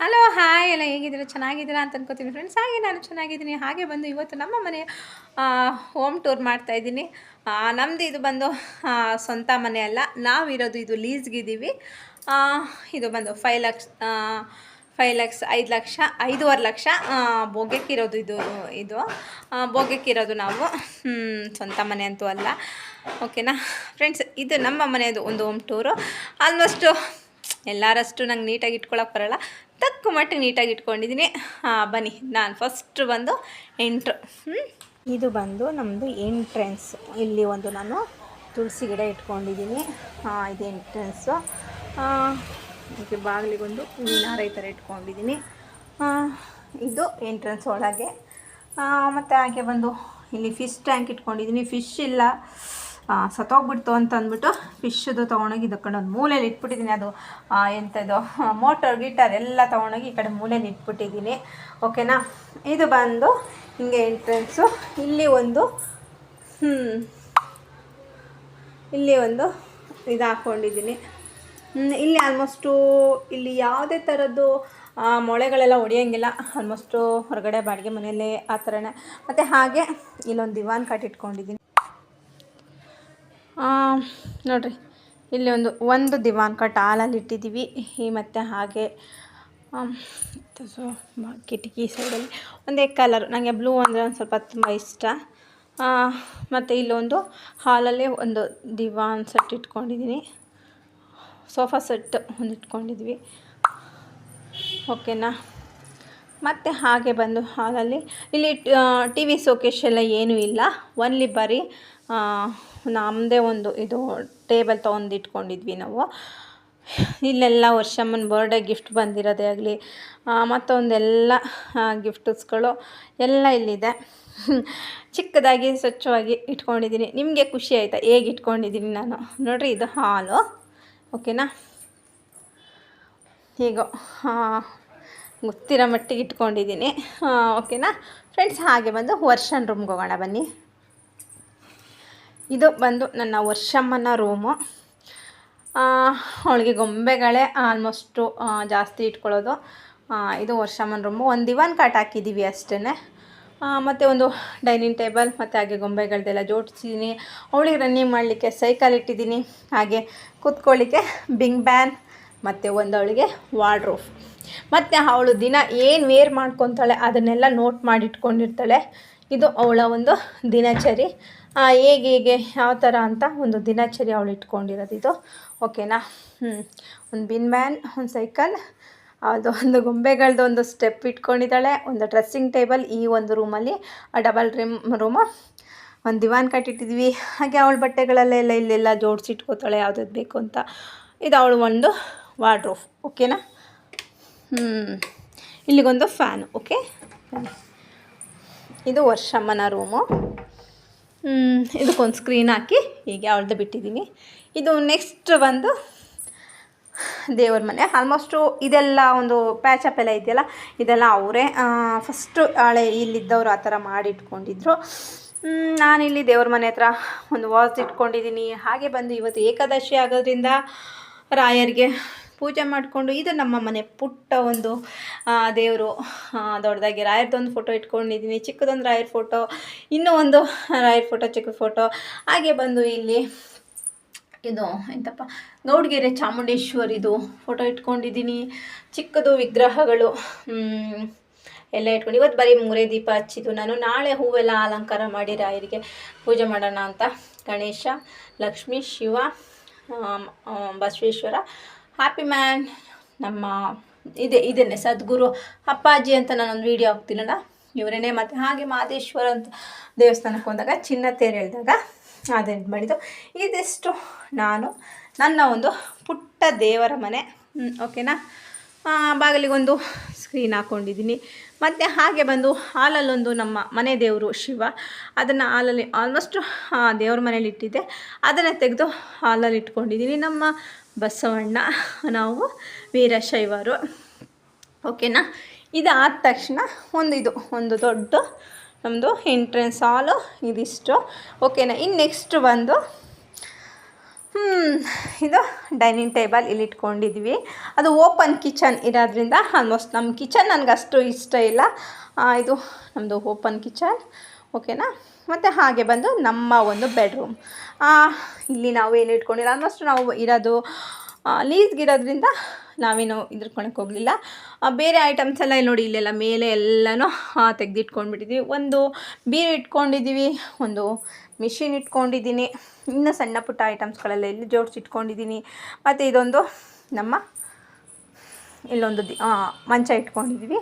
Hello hi ಎಲ್ಲ ಹೇಗಿದ್ದೀರ? ಚೆನ್ನಾಗಿದ್ದೀರಾ ಅಂತ ಅನ್ಕೋತೀನಿ ಫ್ರೆಂಡ್ಸ್ ಹಾಗೆ ನಾನು ಚೆನ್ನಾಗಿದ್ದೀನಿ. ಹಾಗೆ ಬಂದು ಇವತ್ತು ನಮ್ಮ ಮನೆ ಹೋಮ್ ಟೂರ್ ಮಾಡ್ತಾ ಇದ್ದೀನಿ. ನಮ್ಮದು ಇದು ಬಂದು ಸ್ವಂತ ಮನೆ ಅಲ್ಲ. ನಾವಿರೋದು ಇದು ಲೀಸ್ಗಿದ್ದೀವಿ. ಇದು ಬಂದು ಫೈವ್ ಲಕ್ಷ ಫೈವ್ ಲಕ್ಷ ಐದು ಲಕ್ಷ, ಐದೂವರೆ ಲಕ್ಷ ಬೋಗ್ಯಕ್ಕಿರೋದು ಇದು ಇದು. ಬೋಗ್ಯಕ್ಕಿರೋದು ನಾವು. ಸ್ವಂತ ಮನೆ ಅಂತೂ ಅಲ್ಲ. ಓಕೆನಾ ಫ್ರೆಂಡ್ಸ್ ಇದು ನಮ್ಮ ಮನೆಯದು ಒಂದು ಹೋಮ್ ಟೂರು ಆಲ್ಮೋಸ್ಟು ಎಲ್ಲರಷ್ಟು ನಂಗೆ ನೀಟಾಗಿ ಇಟ್ಕೊಳಕ್ಕೆ ಬರಲ್ಲ. ತಕ್ಕ ಮಟ್ಟಿಗೆ ನೀಟಾಗಿ ಇಟ್ಕೊಂಡಿದ್ದೀನಿ ಹಾಂ, ಬನ್ನಿ. ನಾನು ಫಸ್ಟ್ ಬಂದು ಎಂಟ್ರ್ ಇದು ಬಂದು ನಮ್ಮದು ಎಂಟ್ರೆನ್ಸ್ ಇಲ್ಲಿ ಒಂದು ನಾನು ತುಳಸಿ ಗಿಡ ಇಟ್ಕೊಂಡಿದ್ದೀನಿ ಇದು ಎಂಟ್ರೆನ್ಸು ಇದಕ್ಕೆ ಬಾಗಿಲಿಗೊಂದು ಹೂವಿನಾರ ಈ ಥರ ಇಟ್ಕೊಂಡಿದ್ದೀನಿ ಇದು ಎಂಟ್ರೆನ್ಸ್ ಒಳಗೆ. ಮತ್ತು ಹಾಗೆ ಬಂದು ಇಲ್ಲಿ ಫಿಶ್ ಟ್ಯಾಂಕ್ ಇಟ್ಕೊಂಡಿದ್ದೀನಿ ಫಿಶ್ ಇಲ್ಲ. ಸತ್ತೋಗ್ಬಿಡ್ತು ಅಂತ ಅಂದ್ಬಿಟ್ಟು ಫಿಶ್ದು ತೊಗೊಂಡೋಗಿ ಇದು ಕಡೆ ಒಂದು ಮೂಲೆಯಲ್ಲಿ ಇಟ್ಬಿಟ್ಟಿದ್ದೀನಿ. ಅದು ಎಂಥದ್ದು ಮೋಟರ್ ಗಿಟರ್ ಎಲ್ಲ ತೊಗೊಂಡೋಗಿ ಈ ಕಡೆ ಮೂಲೆಯಲ್ಲಿ ಇಟ್ಬಿಟ್ಟಿದ್ದೀನಿ. ಓಕೆನಾ ಇದು ಬಂದು ಹಿಂಗೆ ಎಂಟ್ರೆನ್ಸು ಇಲ್ಲಿ ಒಂದು ಇಲ್ಲಿ ಒಂದು ಇದು ಹಾಕ್ಕೊಂಡಿದ್ದೀನಿ. ಇಲ್ಲಿ ಆಲ್ಮೋಸ್ಟು ಇಲ್ಲಿ ಯಾವುದೇ ಥರದ್ದು ಮೊಳೆಗಳೆಲ್ಲ ಹೊಡಿಯೋಂಗಿಲ್ಲ ಆಲ್ಮೋಸ್ಟು ಹೊರಗಡೆ ಬಾಡಿಗೆ ಮನೆಯಲ್ಲೇ ಆ ಥರನೇ ಮತ್ತು ಹಾಗೆ ಇಲ್ಲೊಂದು ದಿವಾನ್ ಕಾಟ್ ಇಟ್ಕೊಂಡಿದ್ದೀನಿ ಆ, ನೋಡ್ರಿ, ಇಲ್ಲಿ ಒಂದು ಒಂದು ದಿವಾನ್ ಕಟ್ ಹಾಲಲ್ಲಿ ಇಟ್ಟಿದ್ದೀವಿ. ಈ ಮತ್ತು ಹಾಗೆ ಸೊ ಕಿಟಕಿ ಸೈಡಲ್ಲಿ. ಒಂದೇ ಕಲರ್ ನನಗೆ ಬ್ಲೂ ಅಂದರೆ ಒಂದು ಸ್ವಲ್ಪ ತುಂಬ ಇಷ್ಟ. ಮತ್ತು ಇಲ್ಲೊಂದು ಹಾಲಲ್ಲೇ ಒಂದು ದಿವಾನ್ ಸೆಟ್ ಇಟ್ಕೊಂಡಿದ್ದೀನಿ. ಸೋಫಾ ಸೆಟ್ ಒಂದು ಇಟ್ಕೊಂಡಿದ್ವಿ ಓಕೆನಾ ಮತ್ತು ಹಾಗೆ ಬಂದು ಹಾಲಲ್ಲಿ ಇಲ್ಲಿ ಟಿ ವಿ ಸೋಕೇಶ್ ಎಲ್ಲ ಏನೂ ಇಲ್ಲ. ಒನ್ಲಿ ಬರೀ ನಮ್ಮದೇ ಒಂದು ಇದು ಟೇಬಲ್ ತೊಗೊಂಡು ಇಟ್ಕೊಂಡಿದ್ವಿ ನಾವು. ಇಲ್ಲೆಲ್ಲ ವರ್ಷಮ್ಮನ ಬರ್ಡೇ ಗಿಫ್ಟ್ ಬಂದಿರೋದೇ ಆಗಲಿ ಮತ್ತೊಂದೆಲ್ಲ ಗಿಫ್ಟ್ಸ್ಗಳು ಎಲ್ಲ ಇಲ್ಲಿದೆ. ಚಿಕ್ಕದಾಗಿ ಸ್ವಚ್ಛವಾಗಿ ಇಟ್ಕೊಂಡಿದ್ದೀನಿ. ನಿಮಗೆ ಖುಷಿ ಆಯಿತಾ? ಹೇಗೆ ಇಟ್ಕೊಂಡಿದ್ದೀನಿ ನಾನು? ನೋಡಿರಿ ಇದು ಹಾಲು. ಓಕೆನಾ? ಹೀಗೋ ಗೊತ್ತಿರೋ ಮಟ್ಟಿಗೆ ಇಟ್ಕೊಂಡಿದ್ದೀನಿ. ಓಕೆನಾ? ಫ್ರೆಂಡ್ಸ್ ಹಾಗೆ ಬಂದು ವರ್ಷನ್ ರೂಮ್ಗೆ ಹೋಗೋಣ ಬನ್ನಿ. ಇದು ಬಂದು ನನ್ನ ವರ್ಷಮ್ಮನ ರೂಮು ಅವಳಿಗೆ ಗೊಂಬೆಗಳೇ ಆಲ್ಮೋಸ್ಟು ಜಾಸ್ತಿ ಇಟ್ಕೊಳ್ಳೋದು. ಇದು ವರ್ಷಮ್ಮನ ರೂಮು ಒಂದು ದಿವಾನ್ ಕಾಟ್ ಹಾಕಿದ್ದೀವಿ ಅಷ್ಟೇ ಮತ್ತು ಒಂದು ಡೈನಿಂಗ್ ಟೇಬಲ್ ಮತ್ತು ಹಾಗೆ ಗೊಂಬೆಗಳದ್ದೆಲ್ಲ ಜೋಡಿಸಿದ್ದೀನಿ ಅವಳಿಗೆ ರನ್ನಿಂಗ್ ಮಾಡಲಿಕ್ಕೆ ಸೈಕಲ್ ಇಟ್ಟಿದ್ದೀನಿ ಹಾಗೆ ಕೂತ್ಕೊಳ್ಳಿಕ್ಕೆ ಬಿಂಗ್ ಬ್ಯಾನ್ ಮತ್ತು ಒಂದು ಅವಳಿಗೆ ವಾರ್ಡ್ರೋಫ್ ಮತ್ತು ಅವಳು ದಿನ ಏನು ವೇರ್ ಮಾಡ್ಕೊತಾಳೆ ಅದನ್ನೆಲ್ಲ ನೋಟ್ ಮಾಡಿ ಇಟ್ಕೊಂಡಿರ್ತಾಳೆ ಇದು ಅವಳ ಒಂದು ದಿನಚರಿ. ಆ, ಹೇಗೆ ಹೇಗೆ ಯಾವ ಥರ ಅಂತ ಒಂದು ದಿನಚರಿ ಅವಳು ಇಟ್ಕೊಂಡಿರೋದು ಇದು. ಓಕೆನಾ ಹ್ಞೂ ಒಂದು ಬಿನ್ ಮ್ಯಾನ್ ಒಂದು ಸೈಕಲ್ ಅದು ಒಂದು ಗೊಂಬೆಗಳದ್ದು ಒಂದು ಸ್ಟೆಪ್ ಇಟ್ಕೊಂಡಿದ್ದಾಳೆ. ಒಂದು ಡ್ರೆಸ್ಸಿಂಗ್ ಟೇಬಲ್ ಈ ಒಂದು ರೂಮಲ್ಲಿ. ಡಬಲ್ ರಿಮ್ ರೂಮು. ಒಂದು ದಿವಾನ್ ಕಟ್ಟಿಟ್ಟಿದ್ವಿ. ಹಾಗೆ ಅವಳ ಬಟ್ಟೆಗಳಲ್ಲೆಲ್ಲ ಇಲ್ಲೆಲ್ಲ ಜೋಡಿಸಿಟ್ಕೋತಾಳೆ ಯಾವ್ದು ಬೇಕು ಅಂತ. ಇದು ಅವಳು ಒಂದು ವಾರ್ಡ್ರೂಫ್ ಓಕೆನಾ ಇಲ್ಲಿಗೊಂದು ಫ್ಯಾನ್ ಓಕೆ ಇದು ವರ್ಷಮ್ಮನ ರೂಮು ಇದಕ್ಕೊಂದು ಸ್ಕ್ರೀನ್ ಹಾಕಿ ಹೀಗೆ ಅವಳ್ದು ಬಿಟ್ಟಿದ್ದೀನಿ ಇದು ನೆಕ್ಸ್ಟ್ ಬಂದು ದೇವರ ಮನೆ. ಆಲ್ಮೋಸ್ಟು ಇದೆಲ್ಲ ಒಂದು ಪ್ಯಾಚಪ್ ಎಲ್ಲ ಇದೆಯಲ್ಲ ಇದೆಲ್ಲ ಅವರೇ. ಫಸ್ಟು ಹಳೆ ಇಲ್ಲಿದ್ದವರು ಆ ಥರ ಮಾಡಿ ಇಟ್ಕೊಂಡಿದ್ರು ಹ್ಮ್, ನಾನಿಲ್ಲಿ ದೇವ್ರ ಮನೆ ಹತ್ರ ಒಂದು ವಾಸ್ ಇಟ್ಕೊಂಡಿದ್ದೀನಿ ಹಾಗೆ ಬಂದು ಇವತ್ತು ಏಕಾದಶಿ ಆಗೋದ್ರಿಂದ ರಾಯರಿಗೆ ಪೂಜೆ ಮಾಡಿಕೊಂಡು, ಇದು ನಮ್ಮ ಮನೆ ಪುಟ್ಟ ಒಂದು ದೇವರು ದೊಡ್ಡದಾಗಿ ಒಂದು ಫೋಟೋ ಇಟ್ಕೊಂಡಿದ್ದೀನಿ ಚಿಕ್ಕದೊಂದು ರಾಯರ ಫೋಟೋ ಇನ್ನೂ ಒಂದು ರಾಯರ ಫೋಟೋ ಚಿಕ್ಕ ಫೋಟೋ ಹಾಗೆ ಬಂದು ಇಲ್ಲಿ ಇದು ಎಂತಪ್ಪ ಗೌಡ್ಗೆರೆ ಚಾಮುಂಡೇಶ್ವರಿದು ಫೋಟೋ ಇಟ್ಕೊಂಡಿದ್ದೀನಿ ಚಿಕ್ಕದು ವಿಗ್ರಹಗಳು ಎಲ್ಲ ಇಟ್ಕೊಂಡು. ಇವತ್ತು ಬರೀ ಮೂರೇ ದೀಪ ಹಚ್ಚಿದ್ದು ನಾನು. ನಾಳೆ ಹೂವೆಲ್ಲ ಅಲಂಕಾರ ಮಾಡಿ ರಾಯರಿಗೆ ಪೂಜೆ ಮಾಡೋಣ ಅಂತ. ಗಣೇಶ, ಲಕ್ಷ್ಮೀ, ಶಿವ ಬಸವೇಶ್ವರ ಹ್ಯಾಪಿ ಮ್ಯಾನ್ ನಮ್ಮ ಇದೆ, ಇದನ್ನೇ. ಸದ್ಗುರು ಅಪ್ಪಾಜಿ ಅಂತ ನಾನೊಂದು ವೀಡಿಯೋ ಹಾಕ್ತೀನಲ್ಲ? ಇವರೇನೆ ಮತ್ತು ಹಾಗೆ ಮಹದೇಶ್ವರ ಅಂತ ದೇವಸ್ಥಾನಕ್ಕೆ ಹೋದಾಗ ಚಿನ್ನ ತೇರು ಹೇಳಿದಾಗ ಅದೇನು ಮಾಡಿದ್ದು. ಇದಿಷ್ಟು ನಾನು, ನನ್ನ ಒಂದು ಪುಟ್ಟ ದೇವರ ಮನೆ. ಓಕೆನಾ ಬಾಗಿಲಿಗೊಂದು ಸ್ಕ್ರೀನ್ ಹಾಕ್ಕೊಂಡಿದ್ದೀನಿ ಮತ್ತು ಹಾಗೆ ಬಂದು ಹಾಲಲ್ಲೊಂದು ನಮ್ಮ ಮನೆ ದೇವರು ಶಿವ. ಅದನ್ನು ಹಾಲಲ್ಲಿ ಆಲ್ಮೋಸ್ಟ್ ದೇವ್ರ ಮನೇಲಿ ಇಟ್ಟಿದ್ದೆ. ಅದನ್ನು ತೆಗೆದು ಹಾಲಲ್ಲಿ ಇಟ್ಕೊಂಡಿದ್ದೀನಿ. ನಮ್ಮ ಬಸವಣ್ಣ, ನಾವು ವೀರಶೈವರು ಓಕೆನಾ ಇದಾದ ತಕ್ಷಣ ಒಂದು ಇದು ಒಂದು ದೊಡ್ಡ ನಮ್ಮದು ಎಂಟ್ರೆನ್ಸ್ ಹಾಲು ಇದಿಷ್ಟು. ಓಕೆನಾ ಇನ್ನು ನೆಕ್ಸ್ಟ್ ಬಂದು ಇದು ಡೈನಿಂಗ್ ಟೇಬಲ್ ಇಲ್ಲಿ ಇಟ್ಕೊಂಡಿದ್ವಿ. ಅದು ಓಪನ್ ಕಿಚನ್ ಇರೋದ್ರಿಂದ ಆಲ್ಮೋಸ್ಟ್ ನಮ್ಮ ಕಿಚನ್ ನನಗೆ ಅಷ್ಟು ಇಷ್ಟ ಇಲ್ಲ. ಇದು ನಮ್ಮದು ಓಪನ್ ಕಿಚನ್ ಓಕೆನಾ ಮತ್ತು ಹಾಗೆ ಬಂದು ನಮ್ಮ ಒಂದು ಬೆಡ್ರೂಮ್. ಇಲ್ಲಿ ನಾವು ಏನು ಇಟ್ಕೊಂಡಿಲ್ಲ ಆಲ್ಮೋಸ್ಟ್ ನಾವು ಇರೋದು ಲೀಸ್ಗಿರೋದ್ರಿಂದ ನಾವೇನು ಇದ್ರಕೊಳಕ್ಕೆ ಹೋಗಲಿಲ್ಲ. ಬೇರೆ ಐಟಮ್ಸ್ ಎಲ್ಲ ಇಲ್ಲಿ ನೋಡಿ, ಇಲ್ಲೆಲ್ಲ ಮೇಲೆ ಎಲ್ಲನೂ ತೆಗೆದಿಟ್ಕೊಂಡ್ಬಿಟ್ಟಿದ್ವಿ. ಒಂದು ಬೀರು ಇಟ್ಕೊಂಡಿದ್ದೀವಿ, ಒಂದು ಮಿಷಿನ್ ಇಟ್ಕೊಂಡಿದ್ದೀನಿ. ಇನ್ನು ಸಣ್ಣ ಪುಟ್ಟ ಐಟಮ್ಸ್ಗಳೆಲ್ಲ ಇಲ್ಲಿ ಜೋಡಿಸಿ ಇಟ್ಕೊಂಡಿದ್ದೀನಿ. ಮತ್ತು ಇದೊಂದು ನಮ್ಮ ಇಲ್ಲೊಂದು ಮಂಚ ಇಟ್ಕೊಂಡಿದ್ದೀವಿ.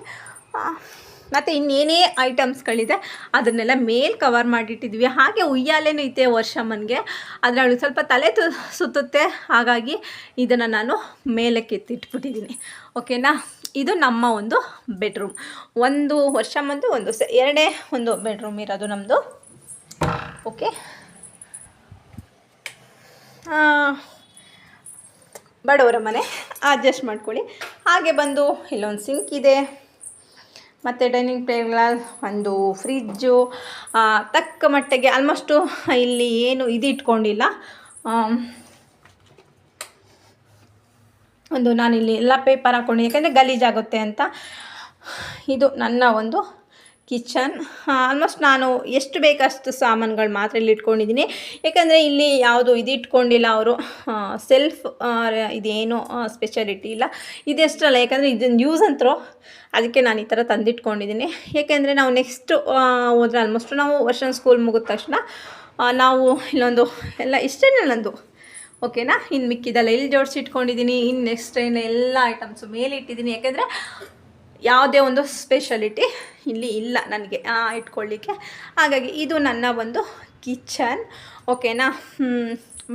ಮತ್ತು ಇನ್ನೇನೇ ಐಟಮ್ಸ್ಗಳಿದೆ, ಅದನ್ನೆಲ್ಲ ಮೇಲ್ ಕವರ್ ಮಾಡಿಟ್ಟಿದ್ವಿ ಹಾಗೆ ಉಯ್ಯಾಲೆನೂ ಐತೆ ವರ್ಷಮ್ಮನಿಗೆ ಆದರೆ ಅವಳಿಗೆ ಸ್ವಲ್ಪ ತಲೆ ತು, ಸುತ್ತುತ್ತೆ. ಹಾಗಾಗಿ ಇದನ್ನು ನಾನು ಮೇಲೆ ಕೆತ್ತಿಟ್ಬಿಟ್ಟಿದ್ದೀನಿ ಓಕೆನಾ? ಇದು ನಮ್ಮ ಒಂದು ಬೆಡ್ರೂಮ್ ಒಂದು ವರ್ಷಮ್ಮಂದು ಒಂದು ಎರಡೇ ಒಂದು ಬೆಡ್ರೂಮ್ ಇರೋದು ನಮ್ಮದು ಓಕೆ. ಬಡವರ ಮನೆ ಅಡ್ಜಸ್ಟ್ ಮಾಡ್ಕೊಳ್ಳಿ. ಹಾಗೆ ಬಂದು ಇಲ್ಲೊಂದು ಸಿಂಕ್ ಇದೆ. ಮತ್ತು ಡೈನಿಂಗ್ ಟೇಬಲ್ ಒಂದು ಫ್ರಿಜ್ಜು ತಕ್ಕ ಮಟ್ಟಿಗೆ ಆಲ್ಮೋಸ್ಟು ಇಲ್ಲಿ ಏನು ಇದು ಇಟ್ಕೊಂಡಿಲ್ಲ. ಒಂದು ನಾನಿಲ್ಲಿ ಎಲ್ಲ ಪೇಪರ್ ಹಾಕ್ಕೊಂಡು ಯಾಕೆಂದರೆ ಗಲೀಜಾಗುತ್ತೆ ಅಂತ. ಇದು ನನ್ನ ಒಂದು ಕಿಚನ್. ಆಲ್ಮೋಸ್ಟ್ ನಾನು ಎಷ್ಟು ಬೇಕಷ್ಟು ಸಾಮಾನುಗಳು ಮಾತ್ರ ಇಲ್ಲಿ ಇಟ್ಕೊಂಡಿದ್ದೀನಿ. ಯಾಕಂದರೆ ಇಲ್ಲಿ ಯಾವುದು ಇದು ಇಟ್ಕೊಂಡಿಲ್ಲ ಅವರು. ಸೆಲ್ಫ್ ಇದೇನು ಸ್ಪೆಷಾಲಿಟಿ ಇಲ್ಲ. ಇದೆಷ್ಟಲ್ಲ ಯಾಕಂದರೆ ಇದನ್ನು ಯೂಸ್ ಅಂತರೂ ಅದಕ್ಕೆ ನಾನು ಈ ಥರ ತಂದಿಟ್ಕೊಂಡಿದ್ದೀನಿ. ಯಾಕೆಂದರೆ ನಾವು ನೆಕ್ಸ್ಟು ಹೋದರೆ ಆಲ್ಮೋಸ್ಟ್ ನಾವು ವರ್ಷನ್ ಸ್ಕೂಲ್ ಮುಗಿದ ತಕ್ಷಣ ನಾವು ಇಲ್ಲೊಂದು, ಎಲ್ಲ ಇಷ್ಟೇ ನಂದು. ಓಕೆನಾ ಇನ್ನು ಮಿಕ್ಕಿದೆಲ್ಲ ಇಲ್ಲಿ ಜೋಡಿಸಿ ಇಟ್ಕೊಂಡಿದ್ದೀನಿ. ಇನ್ನು ನೆಕ್ಸ್ಟ್ ಏನು ಎಲ್ಲ ಐಟಮ್ಸು ಮೇಲೆ ಇಟ್ಟಿದ್ದೀನಿ. ಯಾಕೆಂದರೆ ಯಾವುದೇ ಒಂದು ಸ್ಪೆಷಲಿಟಿ ಇಲ್ಲಿ ಇಲ್ಲ ನನಗೆ ಇಟ್ಕೊಳ್ಳಿಕ್ಕೆ. ಹಾಗಾಗಿ ಇದು ನನ್ನ ಒಂದು ಕಿಚನ್ ಓಕೆನಾ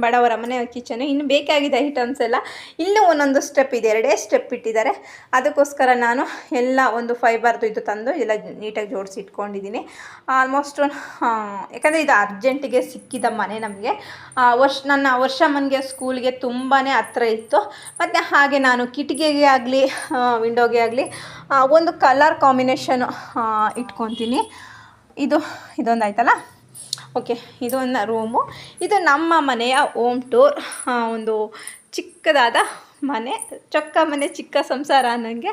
ಬಡವರ ಮನೆ ಕಿಚನ್ ಇನ್ನು ಬೇಕಾಗಿದೆ ಐಟಮ್ಸ್ ಎಲ್ಲ ಇನ್ನೂ ಒಂದೊಂದು ಸ್ಟೆಪ್ ಇದೆ. ಎರಡೇ ಸ್ಟೆಪ್ ಇಟ್ಟಿದ್ದಾರೆ. ಅದಕ್ಕೋಸ್ಕರ ನಾನು ಎಲ್ಲ ಒಂದು ಫೈಬರ್ದು ಇದು ತಂದು ಎಲ್ಲ ನೀಟಾಗಿ ಜೋಡಿಸಿ ಇಟ್ಕೊಂಡಿದ್ದೀನಿ. ಆಲ್ಮೋಸ್ಟ್ ಯಾಕಂದರೆ ಇದು ಅರ್ಜೆಂಟಿಗೆ ಸಿಕ್ಕಿದ ಮನೆ ನಮಗೆ. ವರ್ಷ, ನನ್ನ ವರ್ಷ ಮನೆಗೆ ಸ್ಕೂಲ್ಗೆ ತುಂಬಾ ಹತ್ರ ಇತ್ತು. ಮತ್ತು ಹಾಗೆ ನಾನು ಕಿಟಕಿಗೆ ಆಗಲಿ ವಿಂಡೋಗೆ ಆಗಲಿ ಒಂದು ಕಲರ್ ಕಾಂಬಿನೇಷನ್ ಇಟ್ಕೊತೀನಿ. ಇದು ಇದೊಂದು ಆಯ್ತಲ್ಲ ಓಕೆ ಇದೊಂದು ರೂಮು. ಇದು ನಮ್ಮ ಮನೆಯ ಓಮ್ ಟೂರ್ ಒಂದು ಚಿಕ್ಕದಾದ ಮನೆ, ಚೊಕ್ಕ ಮನೆ, ಚಿಕ್ಕ ಸಂಸಾರ ಅನ್ನಂಗೆ.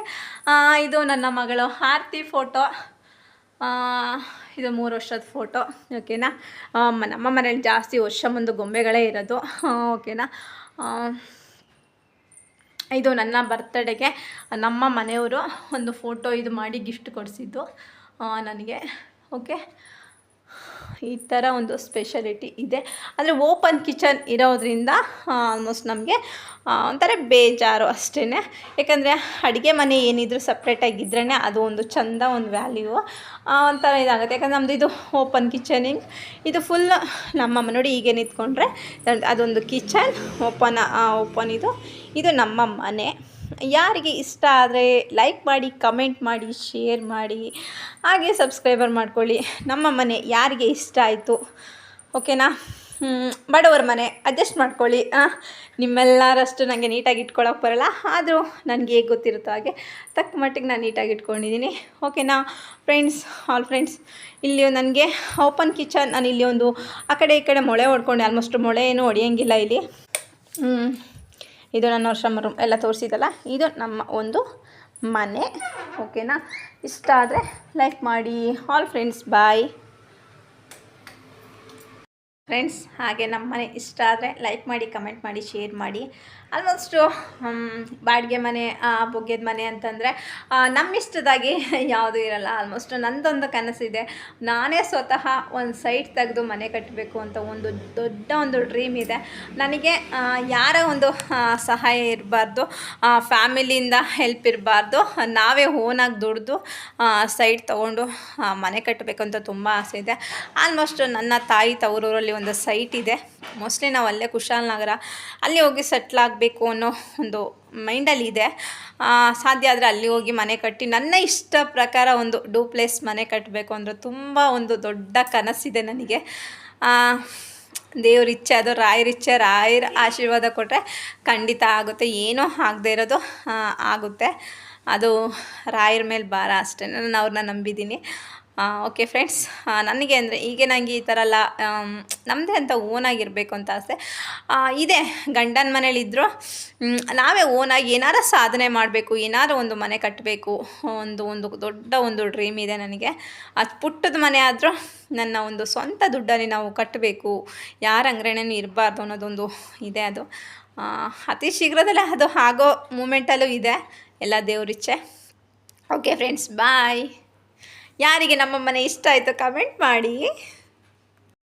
ಇದು ನನ್ನ ಮಗಳು ಆರತಿ ಫೋಟೋ ಇದು ಮೂರು ವರ್ಷದ ಫೋಟೋ ಓಕೆನಾ ನಮ್ಮ ಮನೇಲಿ ಜಾಸ್ತಿ ವರ್ಷ ಮುಂದೆ ಗೊಂಬೆಗಳೇ ಇರೋದು. ಓಕೆನಾ ಇದು ನನ್ನ ಬರ್ತಡೆಗೆ ನಮ್ಮ ಮನೆಯವರು ಒಂದು ಫೋಟೋ ಇದು ಮಾಡಿ ಗಿಫ್ಟ್ ಕೊಡಿಸಿದ್ದು ನನಗೆ ಓಕೆ ಈ ಥರ ಒಂದು ಸ್ಪೆಷಾಲಿಟಿ ಇದೆ. ಅಂದರೆ ಓಪನ್ ಕಿಚನ್ ಇರೋದ್ರಿಂದ ಆಲ್ಮೋಸ್ಟ್ ನಮಗೆ ಒಂಥರ ಬೇಜಾರು ಅಷ್ಟೇ ಯಾಕಂದರೆ ಅಡುಗೆ ಮನೆ ಏನಿದ್ರು ಸಪ್ರೇಟಾಗಿದ್ರೇ ಅದು ಒಂದು ಚಂದ ಒಂದು ವ್ಯಾಲ್ಯೂ ಒಂಥರ ಇದಾಗುತ್ತೆ. ಯಾಕಂದರೆ ನಮ್ಮದು ಇದು ಓಪನ್ ಕಿಚನಿಂಗ್ ಇದು ಫುಲ್ ನಮ್ಮಮ್ಮ ನೋಡಿ ಹೀಗೆ ನಿಂತ್ಕೊಂಡ್ರೆ, ಅದೊಂದು ಕಿಚನ್ ಓಪನ್ ಓಪನ್ ಇದು. ಇದು ನಮ್ಮ ಮನೆ. ಯಾರಿಗೆ ಇಷ್ಟ ಆದರೆ ಲೈಕ್ ಮಾಡಿ ಕಮೆಂಟ್ ಮಾಡಿ ಶೇರ್ ಮಾಡಿ, ಹಾಗೆ ಸಬ್ಸ್ಕ್ರೈಬರ್ ಮಾಡ್ಕೊಳ್ಳಿ. ನಮ್ಮ ಮನೆ ಯಾರಿಗೆ ಇಷ್ಟ ಆಯಿತು? ಓಕೆನಾ ಬಡವರ ಮನೆ ಅಡ್ಜಸ್ಟ್ ಮಾಡ್ಕೊಳ್ಳಿ. ನಿಮ್ಮೆಲ್ಲರಷ್ಟು ನನಗೆ ನೀಟಾಗಿ ಇಟ್ಕೊಳ್ಳೋಕೆ ಬರಲ್ಲ. ಆದರೂ ನನಗೆ ಹೇಗೆ ಗೊತ್ತಿರುತ್ತೋ ಹಾಗೆ ತಕ್ಕ ಮಟ್ಟಿಗೆ ನಾನು ನೀಟಾಗಿ ಇಟ್ಕೊಂಡಿದ್ದೀನಿ. ಓಕೆನಾ ಫ್ರೆಂಡ್ಸ್ ಆಲ್ ಫ್ರೆಂಡ್ಸ್ ಇಲ್ಲಿ ನನಗೆ ಓಪನ್ ಕಿಚನ್ ನಾನು ಇಲ್ಲಿ ಒಂದು ಆ ಕಡೆ ಈ ಕಡೆ ಮೊಳೆ ಹೊಡ್ಕೊಂಡು. ಆಲ್ಮೋಸ್ಟ್ ಮೊಳೆ ಏನು ಹೊಡೆಯೋಂಗಿಲ್ಲ ಇಲ್ಲಿ. ಹ್ಮ್. ಇದು ನನ್ನ ಶ್ರಮ ರೂಮ್ ಎಲ್ಲ ತೋರಿಸಿದಲ್ಲ? ಇದು ನಮ್ಮ ಒಂದು ಮನೆ ಓಕೆನಾ ಇಷ್ಟ ಆದರೆ ಲೈಕ್ ಮಾಡಿ. ಆಲ್ ಫ್ರೆಂಡ್ಸ್ ಬಾಯ್ ಫ್ರೆಂಡ್ಸ್ ಹಾಗೆ ನಮ್ಮ ಮನೆ ಇಷ್ಟ ಆದರೆ ಲೈಕ್ ಮಾಡಿ ಕಮೆಂಟ್ ಮಾಡಿ ಶೇರ್ ಮಾಡಿ. ಆಲ್ಮೋಸ್ಟು ಬಾಡಿಗೆ ಮನೆ ಬೊಗ್ಗೆದ ಮನೆ ಅಂತಂದರೆ ನಮ್ಮ ಇಷ್ಟದಾಗಿ ಯಾವುದೂ ಇರಲ್ಲ. ಆಲ್ಮೋಸ್ಟ್ ನಂದೊಂದು ಕನಸಿದೆ. ನಾನೇ ಸ್ವತಃ ಒಂದು ಸೈಟ್ ತೆಗೆದು ಮನೆ ಕಟ್ಟಬೇಕು ಅಂತ ಒಂದು ದೊಡ್ಡ ಒಂದು ಡ್ರೀಮ್ ಇದೆ. ನನಗೆ ಯಾರ ಒಂದು ಸಹಾಯ ಇರಬಾರ್ದು ಫ್ಯಾಮಿಲಿಯಿಂದ ಹೆಲ್ಪ್ ಇರಬಾರ್ದು, ನಾವೇ ಓನಾಗಿ ದುಡ್ದು ಸೈಟ್ ತೊಗೊಂಡು ಮನೆ ಕಟ್ಟಬೇಕು ಅಂತ ತುಂಬ ಆಸೆ ಇದೆ. ಆಲ್ಮೋಸ್ಟ್ ನನ್ನ ತಾಯಿ ತವರೂರಲ್ಲಿ ಒಂದು ಸೈಟ್ ಇದೆ. ಮೋಸ್ಟ್ಲಿ ನಾವು ಅಲ್ಲೇ ಕುಶಾಲನಗರ ಅಲ್ಲಿ ಹೋಗಿ ಸೆಟ್ಲ್ ಆಗಬೇಕು ಅನ್ನೋ ಒಂದು ಮೈಂಡಲ್ಲಿ ಇದೆ. ಸಾಧ್ಯ ಆದರೆ ಅಲ್ಲಿ ಹೋಗಿ ಮನೆ ಕಟ್ಟಿ, ನನ್ನ ಇಷ್ಟ ಪ್ರಕಾರ ಒಂದು ಡೂಪ್ಲೇಸ್ ಮನೆ ಕಟ್ಟಬೇಕು ಅಂದರೆ ತುಂಬ ಒಂದು ದೊಡ್ಡ ಕನಸಿದೆ ನನಗೆ. ದೇವ್ರ ಇಚ್ಛೆ ಅದು, ರಾಯರ ಇಚ್ಛೆ, ರಾಯರ ಆಶೀರ್ವಾದ ಕೊಟ್ಟರೆ ಖಂಡಿತ ಆಗುತ್ತೆ. ಏನೋ ಆಗದೆ ಇರೋದು ಆಗುತ್ತೆ. ಅದು ರಾಯರ ಮೇಲೆ ಭಾರ ಅಷ್ಟೇ. ನಾನು ಅವ್ರನ್ನ ನಂಬಿದ್ದೀನಿ. ಓಕೆ ಫ್ರೆಂಡ್ಸ್ ನನಗೆ ಅಂದರೆ ಈಗ ನನಗೆ ಈ ಥರ ಎಲ್ಲ ನಮ್ಮದೇ ಅಂತ ಓನಾಗಿರಬೇಕು ಅಂತ ಆಸೆ. ಇದೆ, ಗಂಡನ ಮನೇಲಿದ್ದರು ನಾವೇ ಓನಾಗಿ ಏನಾರ ಸಾಧನೆ ಮಾಡಬೇಕು, ಏನಾರು ಒಂದು ಮನೆ ಕಟ್ಟಬೇಕು ಒಂದು ಒಂದು ದೊಡ್ಡ ಒಂದು ಡ್ರೀಮ್ ಇದೆ ನನಗೆ. ಅದು ಪುಟ್ಟದ ಮನೆ ಆದರೂ ನನ್ನ ಒಂದು ಸ್ವಂತ ದುಡ್ಡಲ್ಲಿ ನಾವು ಕಟ್ಟಬೇಕು ಯಾರ ಅಂಗ್ರಣೇನು ಇರಬಾರ್ದು ಅನ್ನೋದೊಂದು ಇದೆ ಅದು. ಅತಿ ಶೀಘ್ರದಲ್ಲೇ ಅದು ಆಗೋ ಮೂಮೆಂಟಲ್ಲೂ ಇದೆ. ಎಲ್ಲ ದೇವರಿಚ್ಛೆ. ಓಕೆ ಫ್ರೆಂಡ್ಸ್ ಬಾಯ್ ಯಾರಿಗೆ ನಮ್ಮ ಮನೆ ಇಷ್ಟ ಆಯಿತು ಕಮೆಂಟ್ ಮಾಡಿ.